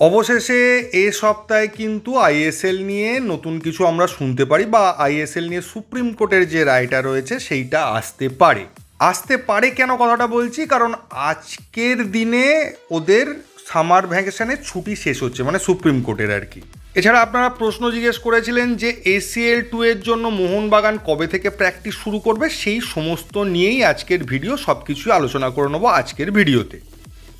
অবশেষে এ সপ্তাহে কিন্তু আইএসএল নিয়ে নতুন কিছু আমরা শুনতে পারি বা আইএসএল নিয়ে সুপ্রিম কোর্টের যে রায়টা রয়েছে সেইটা আসতে পারে। আসতে পারে কেন কথাটা বলছি? কারণ আজকের দিনে ওদের সামার ভ্যাকেশনের ছুটি শেষ হচ্ছে মানে সুপ্রিম কোর্টের আর কি। এছাড়া আপনারা প্রশ্ন জিজ্ঞেস করেছিলেন যে এসিএল টু এর জন্য মোহনবাগান কবে থেকে প্র্যাকটিস শুরু করবে? সেই সমস্ত নিয়েই আজকের ভিডিও সব কিছুই আলোচনা করে নেব আজকের ভিডিওতে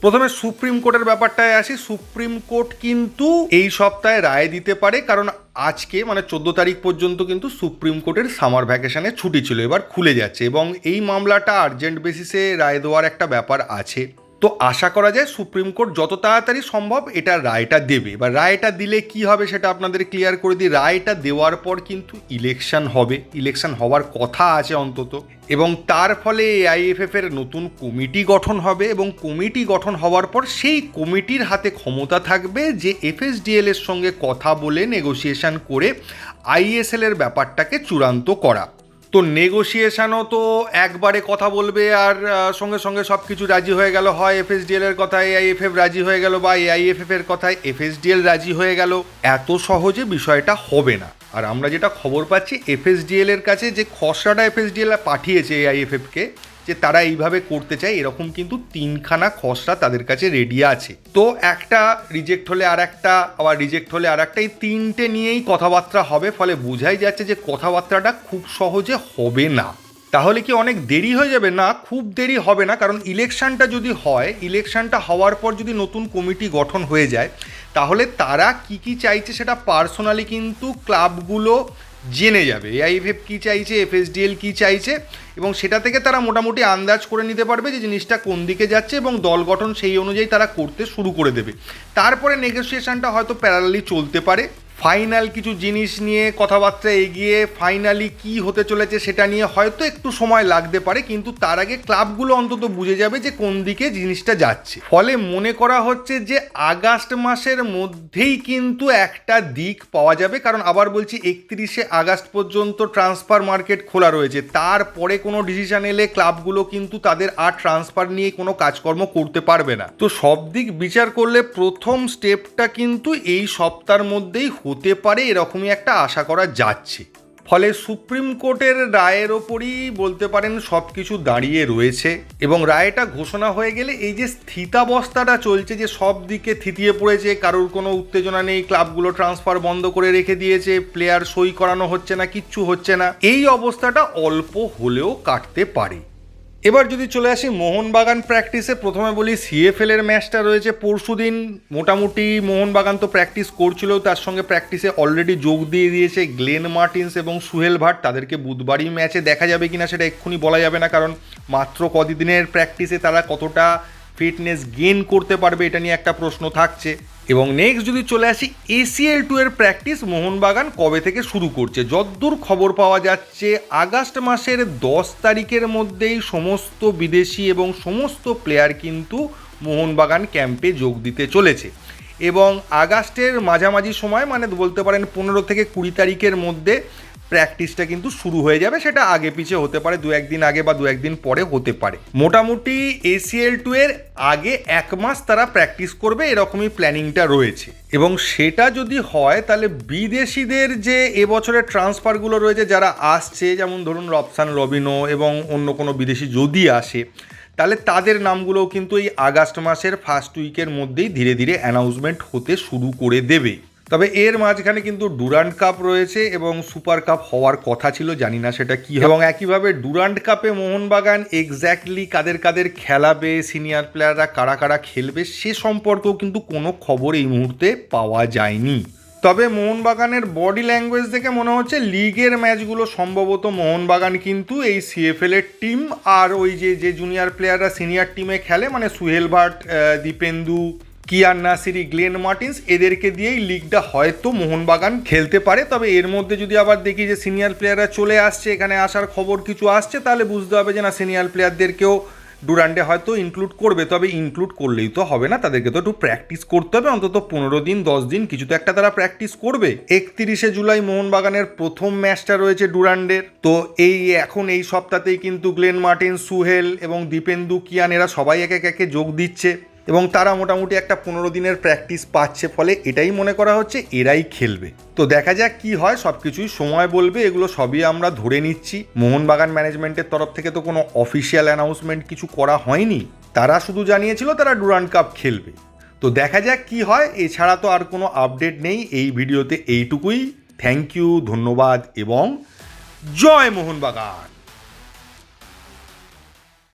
প্রথমে সুপ্রিম কোর্টের ব্যাপারটায় আসি। সুপ্রিম কোর্ট কিন্তু এই সপ্তাহে রায় দিতে পারে, কারণ আজকে মানে চোদ্দ তারিখ পর্যন্ত কিন্তু সুপ্রিম কোর্টের সামার ভ্যাকেশনে ছুটি ছিল, এবার খুলে যাচ্ছে এবং এই মামলাটা আর্জেন্ট বেসিসে রায় দেওয়ার একটা ব্যাপার আছে। তো আশা করা যায় সুপ্রিম কোর্ট যত তাড়াতাড়ি সম্ভব এটা রায়টা দেবে। বা রায়টা দিলে কি হবে সেটা আপনাদের ক্লিয়ার করে দিই। রায়টা দেওয়ার পর কিন্তু ইলেকশন হবে। ইলেকশন হওয়ার কথা আছে অন্তত। এবং তার ফলে এআইএফএফ এর নতুন কমিটি গঠন হবে এবং কমিটি গঠন হওয়ার পর সেই কমিটির হাতে ক্ষমতা থাকবে যে এফএসডিএল এর সঙ্গে কথা বলে নেগোসিয়েশন করে আইএসএল এর ব্যাপারটাকে চূড়ান্ত করা। তো নেগোসিয়েশানও তো একবারে কথা বলবে আর সঙ্গে সঙ্গে সব কিছু রাজি হয়ে গেল। হয় এফএসডিএল এর কথায় এআইএফএফ রাজি হয়ে গেল বা এআইএফএফ এর কথায় এফএসডিএল রাজি হয়ে গেল। এত সহজে বিষয়টা হবে না। আর আমরা যেটা খবর পাচ্ছি এফএসডিএল এর কাছে যে খসড়াটা এফএসডিএল পাঠিয়েছে এআইএফএফকে যে তারা এইভাবে করতে চায়, এরকম কিন্তু তিনখানা খসড়া তাদের কাছে রেডি আছে। তো একটা রিজেক্ট হলে আর একটা আবার রিজেক্ট হলে আর একটা এই তিনটে নিয়েই কথাবার্তা হবে, ফলে বোঝাই যাচ্ছে যে কথাবার্তাটা খুব সহজে হবে না। তাহলে কি অনেক দেরি হয়ে যাবে? না, খুব দেরি হবে না, কারণ ইলেকশনটা যদি হয় ইলেকশনটা হওয়ার পর যদি নতুন কমিটি গঠন হয়ে যায় তাহলে তারা কি কি চাইছে সেটা পার্সোনালি কিন্তু ক্লাবগুলো জেনে যাবে। এআইএফএফ কী চাইছে, এফএসডিএল কী চাইছে, এবং সেটা থেকে তারা মোটামুটি আন্দাজ করে নিতে পারবে যে জিনিসটা কোন দিকে যাচ্ছে এবং দল গঠন সেই অনুযায়ী তারা করতে শুরু করে দেবে। তারপরে নেগোসিয়েশনটা হয়তো প্যারালালি চলতে পারে। ফাইনাল কিছু জিনিস নিয়ে কথাবার্তা এগিয়ে ফাইনালি কি হতে চলেছে সেটা নিয়ে হয়তো একটু সময় লাগতে পারে, কিন্তু তার আগে ক্লাবগুলো অন্তত বুঝে যাবে যে কোন দিকে জিনিসটা যাচ্ছে। ফলে মনে করা হচ্ছে যে আগস্ট মাসের মধ্যেই কিন্তু একটা দিক পাওয়া যাবে, কারণ আবার বলছি একত্রিশে আগস্ট পর্যন্ত ট্রান্সফার মার্কেট খোলা রয়েছে। তারপরে কোনো ডিসিশন এলে ক্লাবগুলো কিন্তু তাদের আর ট্রান্সফার নিয়ে কোনো কাজকর্ম করতে পারবে না। তো সব দিক বিচার করলে প্রথম স্টেপটা কিন্তু এই সপ্তাহের মধ্যেই হতে পারে এরকমই একটা আশা করা যাচ্ছে। ফলে সুপ্রিম কোর্টের রায়ের ওপরই বলতে পারেন সব কিছু দাঁড়িয়ে রয়েছে এবং রায়টা ঘোষণা হয়ে গেলে এই যে স্থিতাবস্থাটা চলছে যে সব দিকে থিতিয়ে পড়েছে, কারোর কোনো উত্তেজনা নেই, ক্লাবগুলো ট্রান্সফার বন্ধ করে রেখে দিয়েছে প্লেয়ার সই করানো হচ্ছে না, কিচ্ছু হচ্ছে না, এই অবস্থাটা অল্প হলেও কাটতে পারে। এবার যদি চলে আসি মোহনবাগান প্র্যাকটিসে প্রথমে বলি সিএফএল এর ম্যাচটা রয়েছে পরশুদিন। মোটামুটি মোহনবাগান তো প্র্যাকটিস করছিল, তার সঙ্গে প্র্যাকটিসে অলরেডি যোগ দিয়ে দিয়েছে গ্লেন মার্টিন্স এবং সুহেল ভাট। তাদেরকে বুধবারই ম্যাচে দেখা যাবে কিনা সেটা এক্ষুনি বলা যাবে না, কারণ মাত্র কদিনের প্র্যাকটিসে তারা কতটা ফিটনেস গেইন করতে পারবে এটা নিয়ে একটা প্রশ্ন থাকছে। এবং নেক্সট যদি চলে আসি এসিএল টু এর প্র্যাকটিস মোহনবাগান কবে থেকে শুরু করছে? যদ্দূর খবর পাওয়া যাচ্ছে, আগস্ট মাসের দশ তারিখের মধ্যেই সমস্ত বিদেশি এবং সমস্ত প্লেয়ার কিন্তু মোহনবাগান ক্যাম্পে যোগ দিতে চলেছে। এবং আগস্টের মাঝামাঝি সময় মানে বলতে পারেন পনেরো থেকে কুড়ি তারিখের মধ্যে প্র্যাকটিসটা কিন্তু শুরু হয়ে যাবে, সেটা আগে পিছে হতে পারে, দু একদিন আগে বা দু একদিন পরে হতে পারে। মোটামুটি এসিএল টু এর আগে এক মাস তারা প্র্যাকটিস করবে, এরকমই প্ল্যানিংটা রয়েছে। এবং সেটা যদি হয়, তাহলে বিদেশিদের যে এবছরের ট্রান্সফারগুলো রয়েছে, যারা আসছে, যেমন ধরুন রবসান রবিনো এবং অন্য কোনো বিদেশি যদি আসে, তাহলে তাদের নামগুলোও কিন্তু এই আগস্ট মাসের ফার্স্ট উইকের মধ্যেই ধীরে ধীরে অ্যানাউন্সমেন্ট হতে শুরু করে দেবে। তবে এর মাঝখানে কিন্তু ডুরান্ড কাপ রয়েছে এবং সুপার কাপ হওয়ার কথা ছিল, জানি না সেটা কি। এবং একইভাবে ডুরান্ড কাপে মোহনবাগান এক্স্যাক্টলি কাদের কাদের খেলাবে সিনিয়র প্লেয়াররা কারা কারা খেলবে, সে সম্পর্কেও কিন্তু কোনো খবর এই মুহূর্তে পাওয়া যায়নি তবে মোহনবাগানের বডি ল্যাঙ্গুয়েজ দেখে মনে হচ্ছে লিগের ম্যাচগুলো সম্ভবত মোহনবাগান কিন্তু এই সিএফএল এর টিম আর ওই যে যে জুনিয়র প্লেয়াররা সিনিয়র টিমে খেলে মানে সুহেল ভাট দীপেন্দু কিয়ান নাসিরি গ্লেন মার্টিন্স, এদেরকে দিয়েই লিগটা হয়তো মোহনবাগান খেলতে পারে। তবে এর মধ্যে যদি আবার দেখি যে সিনিয়র প্লেয়াররা চলে আসছে, এখানে আসার খবর কিছু আসছে, তাহলে বুঝতে হবে যে না সিনিয়র প্লেয়ারদেরকেও ডুরান্ডে হয়তো ইনক্লুড করবে। তবে ইনক্লুড করলেই তো হবে না, তাদেরকে তো একটু প্র্যাকটিস করতে হবে। অন্তত পনেরো দিন, দশ দিন কিছু তো একটা তারা প্র্যাকটিস করবে। একত্রিশে জুলাই মোহনবাগানের প্রথম ম্যাচটা রয়েছে ডুরান্ডের তো এই এখন এই সপ্তাহতেই কিন্তু গ্লেন মার্টিন সুহেল এবং দীপেন্দু কিয়ান, এরা সবাই একে একে যোগ দিচ্ছে। এবং তারা মোটামুটি একটা পনেরো দিনের প্র্যাকটিস পাচ্ছে ফলে এটাই মনে করা হচ্ছে এরাই খেলবে। তো দেখা যাক কি হয় সব কিছুই সময় বলবে, এগুলো সবই আমরা ধরে নিচ্ছি। মোহনবাগান ম্যানেজমেন্টের তরফ থেকে তো কোনো অফিসিয়াল অ্যানাউন্সমেন্ট কিছু করা হয়নি। তারা শুধু জানিয়েছিল তারা ডুরান্ড কাপ খেলবে। তো দেখা যাক কি হয়, এছাড়া তো আর কোনো আপডেট নেই, এই ভিডিওতে এইটুকুই। থ্যাংক ইউ ধন্যবাদ এবং জয় মোহনবাগান!